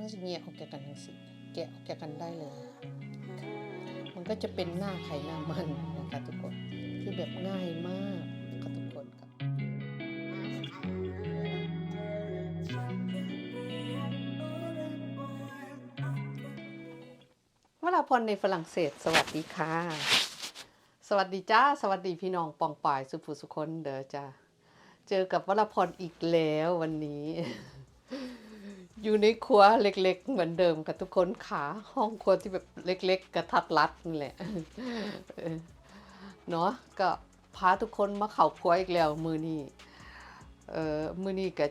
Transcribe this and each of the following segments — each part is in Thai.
มันจะแยกออกจากกันทั้งสิแกะออกจากกันได้เลย มันก็จะเป็นหน้าไข่หน้ามันนะคะทุกคนที่แบบง่ายมากค่ะทุกคนค่ะวราพรในฝรั่งเศส สวัสดีค่ะ สวัสดีจ้า สวัสดีพี่น้องปองป่ายสุภูสุคนเด้อจ้าเจอกับวรพรอีกแล้ววันนี้ อยู่ในครัวเล็กๆ เหมือนเดิมกับทุกคนขาห้องครัวที่แบบเล็ก ๆ กระทัดรัดนี่แหละเนาะก็พาทุกคนมาเข่าครัวอีกแล้วมือนี้เอ่อมือนี้ก็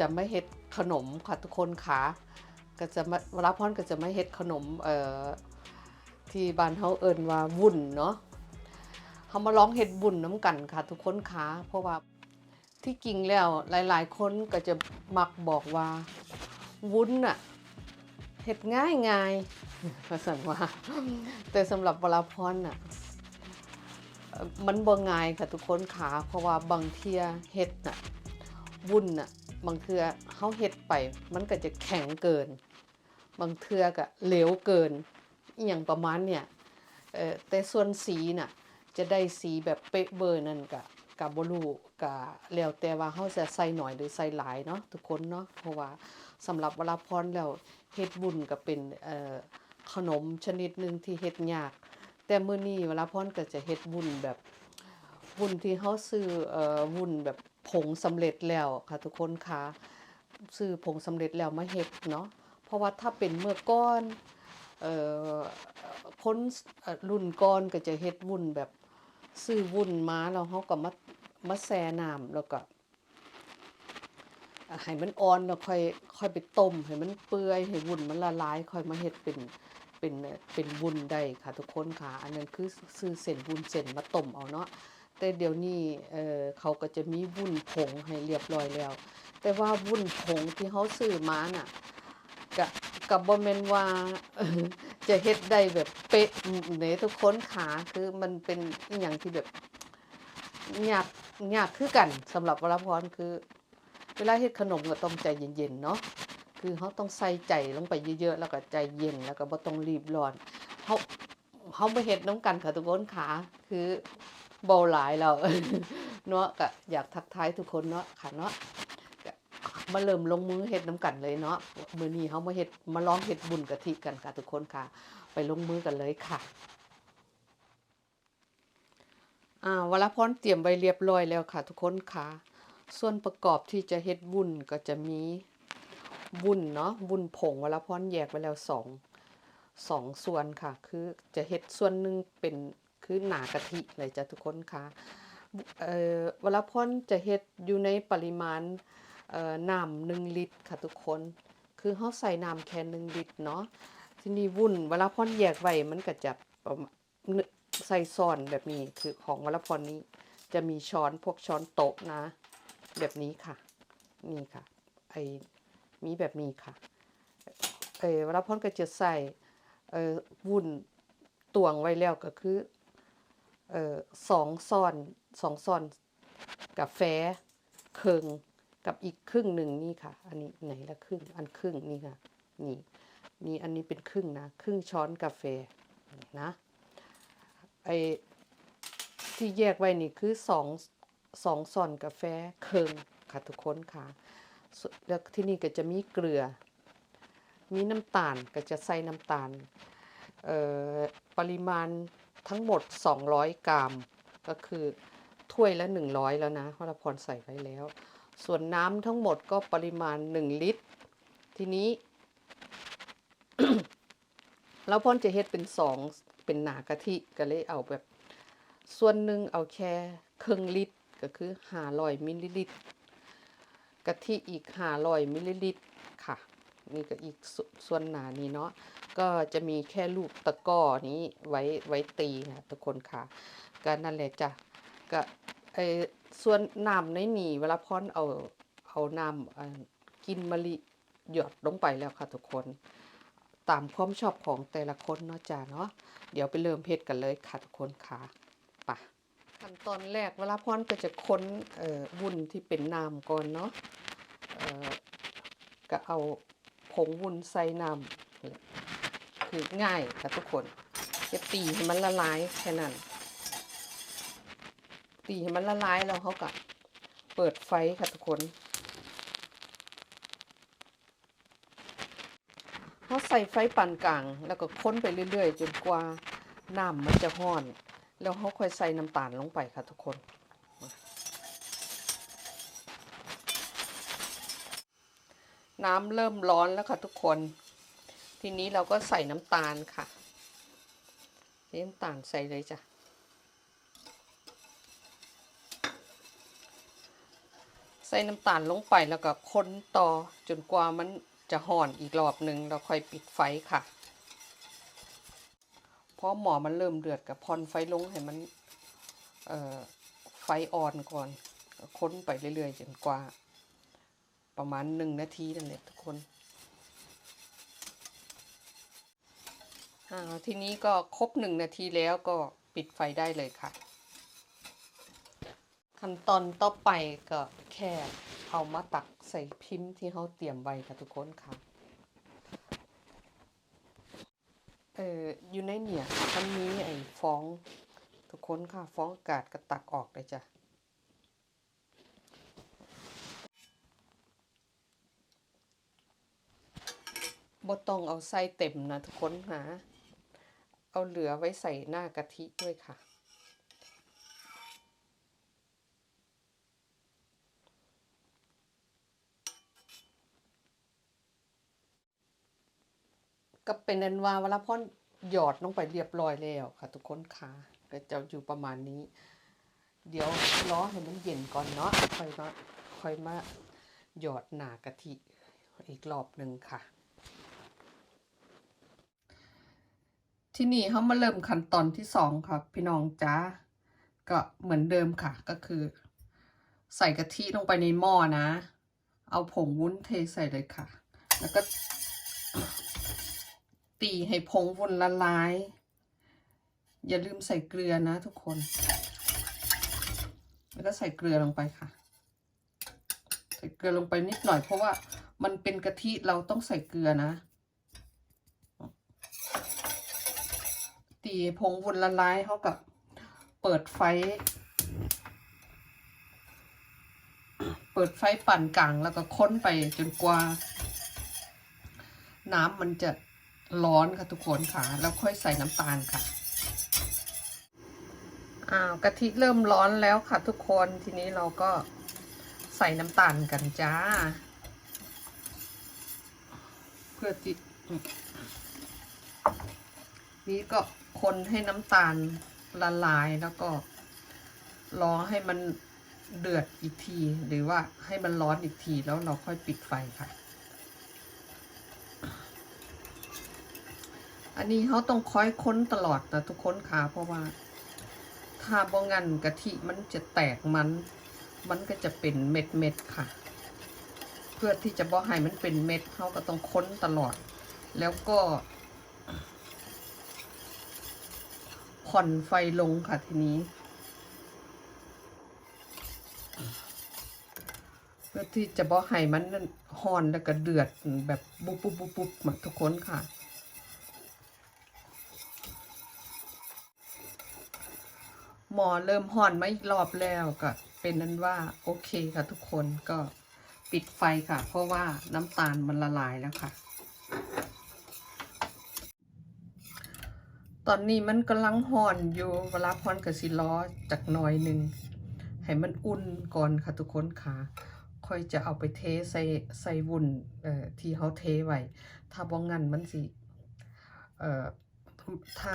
จะไม่เฮ็ดขนมค่ะทุกคนขาก็จะมาวรพรก็จะไม่เฮ็ดขนมเอ่อที่บ้านเฮาเอิ้นว่าวุ้นเนาะเฮามาลองเฮ็ดบุญน้ำกันค่ะ ทุกคนขาเพราะว่าที่จริงแล้วหลาย ๆ คนก็จะมักบอกว่า วุ้นน่ะเห็ดง่ายง่ายภาษาว่า แต่สำหรับวลาพรน่ะมันบ่ง่ายค่ะทุกคนขาเพราะว่าบางเทียเห็ดน่ะวุ้นน่ะบางเทือเฮาเฮ็ดไปมันก็จะแข็งเกิน บางเทือก็เหลวเกินอย่างประมาณเนี่ยแต่ส่วนสีน่ะจะได้สีแบบเป๊ะเบอร์นั่นกะ กับบลูกะแล้วแต่ว่าเขาจะใส่หน่อยหรือใส่หลายเนาะทุกคนเนาะเพราะว่าสำหรับเวลาพรแล้วเฮ็ดบุญก็เป็นเอ่อขนมชนิดหนึ่งที่เฮ็ดยาก แต่มื้อนี้วลาพรก็จะเฮ็ดบุญแบบบุญที่เขาซื้อเอ่อบุญแบบผงสำเร็จแล้วค่ะทุกคนค่ะซื้อผงสำเร็จแล้วมาเฮ็ดเนาะเพราะว่าถ้าเป็นเมื่อก่อนเอ่อคนรุ่นก่อนก็จะเฮ็ดบุญแบบ ซื้อวุ้นมาแล้วเขาก็มามาแช่น้ำแล้วก็ให้มันอ่อนแล้วค่อยค่อยไปต้มให้มันเปื่อยให้วุ้นมันละลายค่อยมาเฮ็ดเป็นเป็นเป็นวุ้นได้ค่ะทุกคนค่ะ อันนั้นคือซื้อเส้นวุ้นเส้นมาต้มเอาเนาะแต่เดี๋ยวนี้เออเขาก็จะมีวุ้นผงให้เรียบร้อยแล้ว แต่ว่าวุ้นผงที่เขาซื้อมาน่ะก็ก็บ่แม่นว่า จะเฮ็ดได้แบบเป๊ะเนทุกคนขาคือมันเป็นอย่างที่แบบยากยากคือกันสำหรับวรพรคือ เวลาเฮ็ดขนมก็ต้องใจเย็นๆเนาะคือเขาต้องใส่ใจลงไปเยอะๆ แล้วก็ใจเย็นแล้วก็บ่ต้องรีบร้อนเขาเขาบ่เฮ็ดน้ำกันค่ะทุกคนขาคือเบาหลายแล้วเนาะก็อยากทักทายทุกคนเนาะค่ะเนาะ มาเริ่มลงมือเฮ็ดน้ำกันเลยเนาะมือนี้เฮามาเฮ็ดมาลองเฮ็ดบุญกะทิกันค่ะทุกคนค่ะ ไปลงมือกันเลยค่ะอ่าวลาพรเตรียมไว้เรียบร้อยแล้วค่ะ ทุกคนค่ะ ส่วนประกอบที่จะเฮ็ดบุญก็จะมีบุญเนาะบุญผงวลาพรแยกไว้แล้วสองสองส่วนค่ะ คือจะเฮ็ดส่วนหนึ่งเป็นคือหนากะทิเลยจ้ะทุกคนค่ะเอ่อวลาพรจะเฮ็ดอยู่ในปริมาณ น้ำหนึ่งลิตรค่ะทุกคน คือเฮาใส่น้ำแค่หนึ่งลิตรเนาะทีนี้วุ่นเวลาพรแยกไว้มันก็จะใส่ซ้อนแบบนี้คือของวลาพรนี้ จะมีช้อนพวกช้อนโต๊ะนะ แบบนี้ค่ะ นี่ค่ะไอมีแบบนี้ค่ะเออวลาพรก็จะใส่เออวุ้นตวงไว้แล้วก็คือเออสองซ้อนสองซ้อนกาแฟเคิง กับอีกครึ่งหนึ่งนี่ค่ะ อันนี้ไหนละครึ่ง อันครึ่งนี่ค่ะ นี่ นี่อันนี้เป็นครึ่งนะ ครึ่งช้อนกาแฟนะ ไอที่แยกไว้นี่คือสองสองส่อนกาแฟเคิงค่ะทุกคนค่ะ แล้วที่นี่ก็จะมีเกลือ มีน้ำตาลก็จะใส่น้ำตาล เอ่อ ปริมาณทั้งหมด 200 กรัม ก็คือถ้วยละ 100 แล้วนะเพราะเราพรใส่ไว้แล้ว ส่วนน้ำทั้งหมดก็ปริมาณ 1 ลิตร ทีนี้แล้วพ่นจะเฮ็ดเป็นสองเป็นหนากะทิก็เลยเอาแบบ ส่วนหนึ่งเอาแค่ครึ่งลิตรก็คือห้าร้อยมิลลิลิตรกะทิอีกห้าร้อยมิลลิลิตรค่ะ นี่ก็อีกสส่วนหนานี้เนาะก็จะมีแค่ลูกตะก้อนี้ไว้ไว้ตีนะทุกคนค่ะก็นั่นแหละจ้ะก็ ไอ้ส่วนน้ำในนี่เวลาพ่อนเอาเอาน้ำกินมะลิหยดลงไปแล้วค่ะทุกคน ตามความชอบของแต่ละคนเนาะจ้าเนาะเดี๋ยวไปเริ่มเพชรกันเลยค่ะทุกคนค่ะไปะขั้นตอนแรกเวลาพรก็จะค้นวุ้นที่เป็นน้ำก่อนเนาะก็เอาผงวุ้นใส่น้ำคือง่ายค่ะทุกคนจะตีให้มันละลายแค่นั้นีให้มันละลายแล้วเขาก็เปิดไฟค่ะทุกคนเขาใส่ไฟปานกลาง แล้วก็ค้นไปเรื่อย ๆ จนกว่าน้ำมันจะห้อน แล้วเขาค่อยใส่น้ำตาลลงไปค่ะทุกคนน้ำเริ่มร้อนแล้วค่ะทุกคน ทีนี้เราก็ใส่น้ำตาลค่ะน้ำตาลใส่เลยจ้ะ ใส่น้ำตาลลงไปแล้วก็คนต่อจนกว่ามันจะห่อนอีกรอบหนึ่งเราค่อยปิดไฟค่ะพราะหมอมันเริ่มเดือดกับพอนไฟลงให้มันไฟอ่อนก่อน ค้นไปเรื่อยๆจนกว่า ประมาณหนึ่งนาทีนั่นแหละทุกคนทีนี้ก็ครบหนึ่งนาทีแล้วก็ปิดไฟได้เลยค่ะ ขั้นตอนต่อไปก็แค่เอามาตักใส่พิมพ์ที่เขาเตรียมไว้ค่ะทุกคนค่ะเอออยู่ในเนี่ยมันมีไอ้ฟองทุกคนค่ะฟองอากาศก็ตักออกเลยจ้ะบ่ต้องเอาใส่เต็มนะทุกคนหาเอาเหลือไว้ใส่หน้ากะทิด้วยค่ะ ก็เป็นนันว่าวลาพ่อนหยอดลงไปเรียบร้อยแล้วค่ะ ทุกคนค่ะก็จะอยู่ประมาณนี้ เดี๋ยวรอให้มันเย็นก่อนเนาะค่อยมาค่อยมาหยอดหนากะทิอีกรอบหนึ่งค่ะ ที่นี่เขามาเริ่มขั้นตอนที่สองครับพี่น้องจ้าก็เหมือนเดิมค่ะ ก็คือ ใส่กะทิลงไปในหม้อนะ เอาผงวุ้นเทใส่เลยค่ะ แล้วก็ ตีให้ผงวนละลาย อย่าลืมใส่เกลือนะทุกคน แล้วก็ใส่เกลือลงไปค่ะ ใส่เกลือลงไปนิดหน่อยเพราะว่ามันเป็นกะทิเราต้องใส่เกลือนะ ตีผงวนละลายเขากับเปิดไฟ เปิดไฟปั่นกลางแล้วก็ค้นไปจนกว่า น้ำมันจะ ร้อนค่ะทุกคนค่ะ แล้วค่อยใส่น้ำตาลค่ะอ้าวกะทิเริ่มร้อนแล้วค่ะทุกคนทีนี้เราก็ใส่น้ำตาลกันจ้า เพื่อที่นี้ก็คนให้น้ำตาลละลายแล้วก็รอให้มันเดือดอีกที หรือว่าให้มันร้อนอีกทีแล้วเราค่อยปิดไฟค่ะ อันนี้เขาต้องคอยค้นตลอดนะทุกคนค่ะเพราะว่า ถ้าบ่งันกะทิมันจะแตกมัน มันก็จะเป็นเม็ดเม็ดๆค่ะ เพื่อที่จะบ่ให้มันเป็นเม็ดเขาก็ต้องค้นตลอด แล้วก็ผ่อนไฟลงค่ะทีนี้ เพื่อที่จะบ่ให้มันนั่นห่อนแล้วก็เดือดแบบบุบบุบบุบบุบมาทุกคนค่ะ หมอเริ่มห่อนมาอีกรอบแล้วก็เป็นนั้นว่าโอเคค่ะทุกคนก็ปิดไฟค่ะ เพราะว่าน้ำตาลมันละลายแล้วค่ะ ตอนนี้มันกำลังห่อนอยู่เวลาพรกับสิล้อจากหน่อยหนึ่งให้มันอุ่นก่อนค่ะทุกคนค่ะ ค่อยจะเอาไปเทใส่ใส่วุ้นเอ่อที่เขาเทไว้ถ้าบ่งั้นมันสิเอ่อถ้า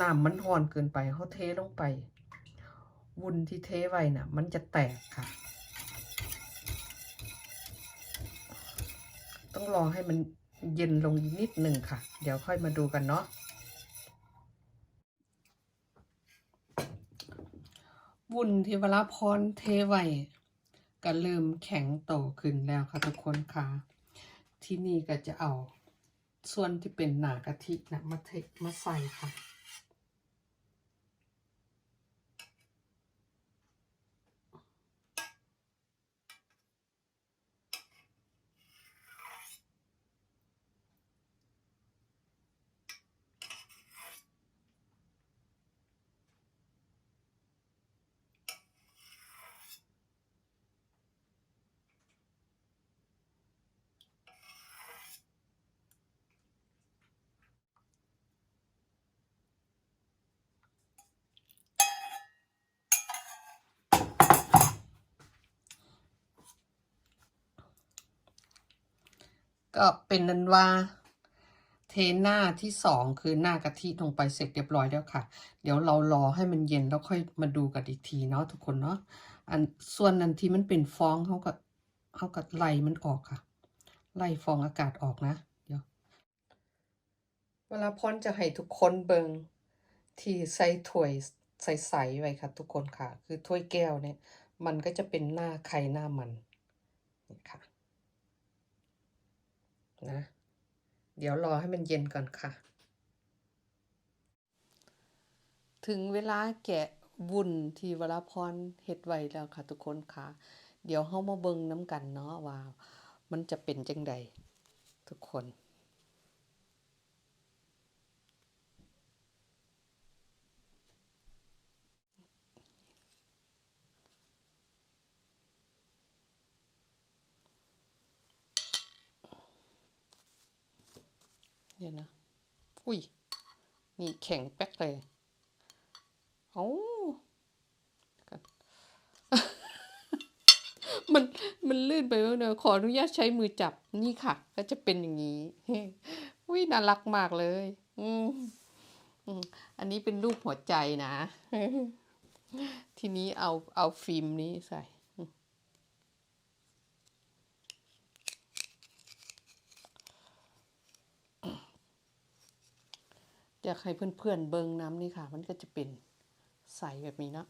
น้ำมันห่อนเกินไปเขาเทลงไป วุ้นที่เทไว้น่ะ มันจะแตกค่ะ ต้องรอให้มันเย็นลงนิดหนึ่งค่ะ เดี๋ยวค่อยมาดูกันเนาะวุ้นที่เวลาพรเทไว้ก็เริ่มแข็งโตขึ้นแล้วค่ะทุกคนค่ะ ที่นี่ก็จะเอาส่วนที่เป็นหนากะทินะมาเทมาใส่ค่ะ ก็เป็นนั้นว่าเทหน้าที่สองคือหน้ากะทิลงไปเสร็จเรียบร้อยแล้วค่ะ เดี๋ยวเรารอให้มันเย็นแล้วค่อยมาดูกันอีกทีเนาะทุกคนเนาะอันส่วนนั้นที่มันเป็นฟองเขาก็เขาก็ไล่มันออกค่ะ ไล่ฟองอากาศออกนะ เดี๋ยว เวลาพรจะให้ทุกคนเบิงที่ใส่ถ้วยใสๆไว้ค่ะ ทุกคนค่ะ คือถ้วยแก้วเนี่ย มันก็จะเป็นหน้าไข่หน้ามันนี่ค่ะ นะ เดี๋ยวรอให้มันเย็นก่อนค่ะ ถึงเวลาแกะวุ้นที่วราพรเฮ็ดไว้แล้วค่ะทุกคนค่ะ เดี๋ยวเฮามาเบิ่งน้ำกันเนาะว่า มันจะเป็นจังใดทุกคน ดี๋ยวนะ อุ้ย นี่แข็งแป๊กเลยเอากันมัน มันลื่นไปเนอะขออนุญาตใช้มือจับ นี่ค่ะ ก็จะเป็นอย่างนี้อุ้ยน่ารักมากเลย อือืมอันนี้เป็นรูปหัวใจนะ ทีนี้เอา เอาฟิล์มนี้ใส่ อยากให้เพื่อนๆเบิงน้ำนี่ค่ะ มันก็จะเป็นใสแบบนี้นะ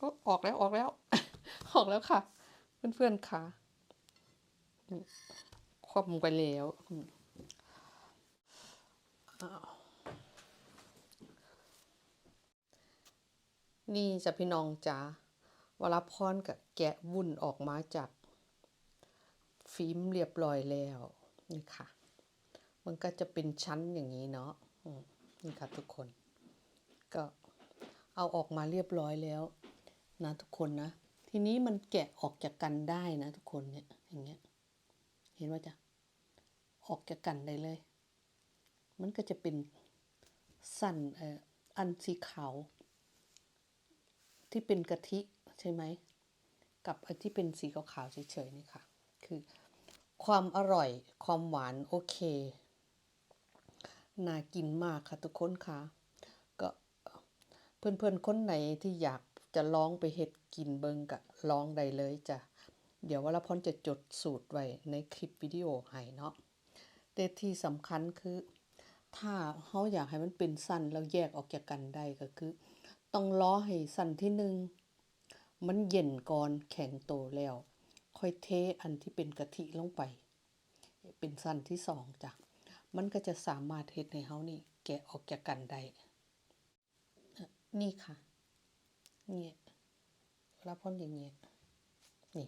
ก็ออกแล้วออกแล้ว ออกแล้วค่ะ เพื่อนๆค่ะคว่ำไปแล้วอืมอ้าวนี่จะพี่น้องจ๋าวรพรกับแกะวุ่นออกมาจากฟิล์มเรียบร้อยแล้ว นี่ค่ะ มันก็จะเป็นชั้นอย่างนี้เนาะนี่ค่ะทุกคน ก็เอาออกมาเรียบร้อยแล้ว นะทุกคนนะ ทีนี้มันแกะออกจากกันได้นะทุกคนเนี่ยอย่างเงี้ย เห็นว่าจะออกจากกันได้เลย มันก็จะเป็นสั้นเอ่ออันสีขาวที่เป็นกะทิใช่ไหม กับอันที่เป็นสีขาวๆเฉยๆนี่ค่ะ คือ ความอร่อยความหวานโอเค น่ากินมากค่ะทุกคนค่ะ ก็เพื่อนๆคนไหนที่อยากจะลองไปเฮ็ดกินเบิงกะลองได้เลยจ้ะ เดี๋ยววรพรจะจดสูตรไว้ในคลิปวิดีโอให้เนาะแต่ที่สำคัญคือ ถ้าเขาอยากให้มันเป็นสั้นแล้วแยกออกจากกันได้ก็คือ ต้องรอให้สั้นที่หนึ่งมันเย็นก่อนแข็งโตแล้ว ค่อยเทอันที่เป็นกะทิลงไป เป็นสั้นที่สองจ้ะ มันก็จะสามารถเฮ็ดให้เฮานี่ แกะออกจากกันได้นี่ค่ะเนี่ยรับพ้นอย่างเงี้ยนี่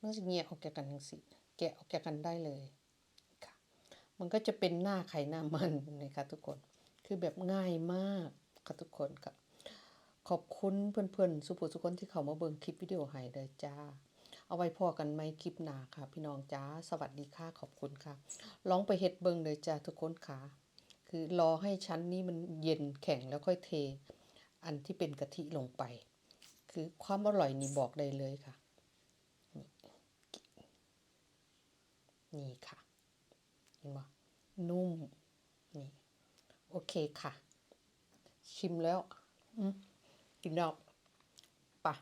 มันจะเงี้ยออกจากกันทั้งสี่แกะออกจากกันได้เลยค่ะ มันก็จะเป็นหน้าไข่หน้ามันนะคะทุกคนคือแบบง่ายมากค่ะทุกคนค่ะขอบคุณเพื่อนๆ สุภุทุคนที่เขามาเบิ่งคลิปวิดีโอให้เด้อจ้า เอาไว้พอกันไหมคลิปหนาค่ะ พี่น้องจ้าสวัสดีค่ะขอบคุณค่ะลองไปเฮ็ดเบิงเลยจ้าทุกคนค่ะ คือรอให้ชั้นนี้มันเย็นแข็งแล้วค่อยเท อันที่เป็นกะทิลงไป คือความอร่อยนี่บอกได้เลยค่ะ นี่ค่ะเห็นบ่นุ่มนี่โอเคค่ะ ชิมแล้วกินแล้วปะ